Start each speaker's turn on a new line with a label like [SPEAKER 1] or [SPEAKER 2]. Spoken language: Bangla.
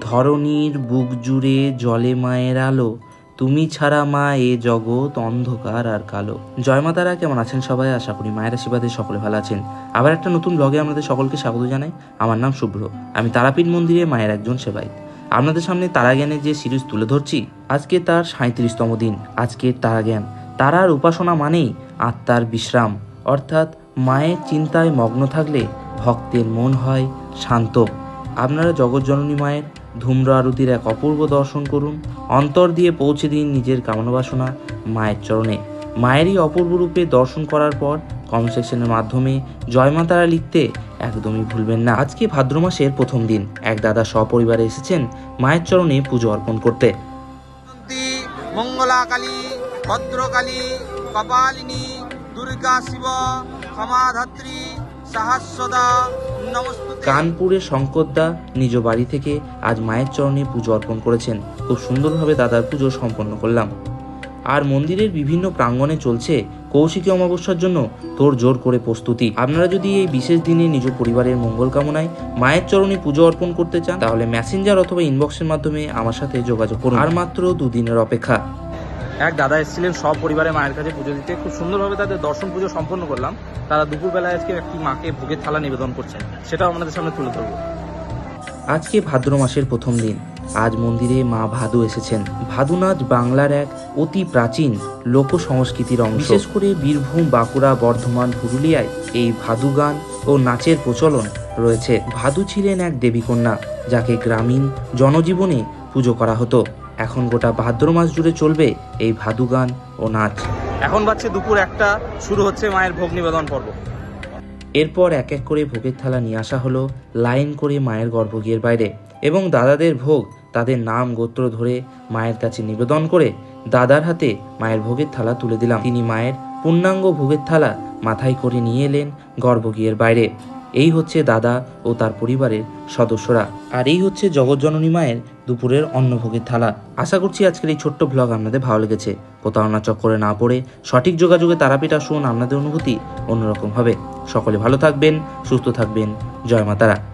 [SPEAKER 1] ধরণীর বুক জুড়ে জলে মায়ের আলো, তুমি ছাড়া মা এ জগৎ অন্ধকার আর কালো। জয় মা তারা কেমন আছেন সবাই? আশা করি মায়ের আশীর্বাদে সকলে ভালো আছেন। আবার একটা নতুন ব্লগে আপনাদের সকলকে স্বাগত জানাই। আমার নাম শুভ্র আমি তারাপীঠ মন্দিরে মায়ের একজন সেবাই আপনাদের সামনে তারা জ্ঞানের যে সিরিজ তুলে ধরছি, আজকে তার সাঁত্রিশতম দিন। আজকে তারা জ্ঞান তারার উপাসনা মানেই আত্মার বিশ্রাম। অর্থাৎ মায়ের চিন্তায় মগ্ন থাকলে ভক্তের মন হয় শান্ত। আপনারা জগৎজননী মায়ের ধূম্র আরতির এক অপূর্ব দর্শন করুন। অন্তর দিয়ে পৌঁছে দিন নিজের কামনা বাসনা মায়ের চরণে। মায়েরই অপূর্ব রূপে দর্শন করার পর কমেন্ট সেকশনের মাধ্যমে জয় মা লিখতে একদমই ভুলবেন না। আজকে ভাদ্র মাসের প্রথম দিন। এক দাদা সপরিবারে এসেছেন মায়ের চরণে পুজো অর্পণ করতে।
[SPEAKER 2] ভদ্রকালী, কপালিনী, দুর্গা শিব ক্ষমাধাত্রী সাহস্রদা
[SPEAKER 1] কানপুরের শঙ্করদা নিজ বাড়ি থেকে আজ মায়ের চরণে পুজো অর্পণ করেছেন। খুব সুন্দরভাবে দাদার পুজো সম্পন্ন করলাম। আর মন্দিরের বিভিন্ন প্রাঙ্গণে চলছে কৌশিকী অমাবস্যার জন্য তোর জোর করে প্রস্তুতি। আপনারা যদি এই বিশেষ দিনে নিজ পরিবারের মঙ্গল কামনায় মায়ের চরণে পুজো অর্পণ করতে চান, তাহলে মেসেঞ্জার অথবা ইনবক্সের মাধ্যমে আমার সাথে যোগাযোগ করুন। আর মাত্র দুদিনের অপেক্ষা।
[SPEAKER 3] এক দাদা এসেছিলেন সব পরিবারে মায়ের কাছে পুজো দিতে। খুব সুন্দরভাবে তাদের দর্শন পুজো সম্পন্ন করলাম। তারা দুপুরবেলায় আজকে একটি মাকে ভোগের থালা নিবেদন করছেন। সেটাও আমাদের সামনে তুলে ধরবো।
[SPEAKER 1] আজকে ভাদ্র মাসের প্রথম দিন। আজ মন্দিরে মা ভাদু এসেছেন। ভাদু নাচ বাংলার এক অতি প্রাচীন লোক সংস্কৃতির অংশ। বিশেষ করে বীরভূম, বাঁকুড়া, বর্ধমান, পুরুলিয়ায় এই ভাদু গান ও নাচের প্রচলন রয়েছে। ভাদু ছিলেন এক দেবীকন্যা যাকে গ্রামীণ জনজীবনে পুজো করা হতো। এখন গোটা ভাদ্র মাস জুড়ে চলবে এই ভাদু গান ও নাচ।
[SPEAKER 3] এখন বাচ্চে দুপুর একটা শুরু হচ্ছে মায়ের ভোগ নিবেদন পর্ব।
[SPEAKER 1] এরপর এক এক করে ভোগের থালা নিয়ে আসা হলো লাইন করে মায়ের গর্ভগৃহের বাইরে। এবং দাদাদের ভোগ তাদের নাম গোত্র ধরে মায়ের কাছে নিবেদন করে দাদার হাতে মায়ের ভোগের থালা তুলে দিলাম। তিনি মায়ের পূর্ণাঙ্গ ভোগের থালা মাথায় করে নিয়ে এলেন গর্ভগৃহের বাইরে। এই হচ্ছে দাদা ও তার পরিবারের সদস্যরা। আর এই হচ্ছে জগৎজননী মায়ের দুপুরের অন্নভোগের থালা। আশা করছি আজকের এই ছোট্ট ব্লগ আপনাদের ভালো লেগেছে। প্রতারণা চক্করে না পড়ে সঠিক যোগাযোগে তারাপীঠ আসুন, আপনাদের অনুভূতি অন্যরকম হবে। সকলে ভালো থাকবেন, সুস্থ থাকবেন। জয় মাতারা।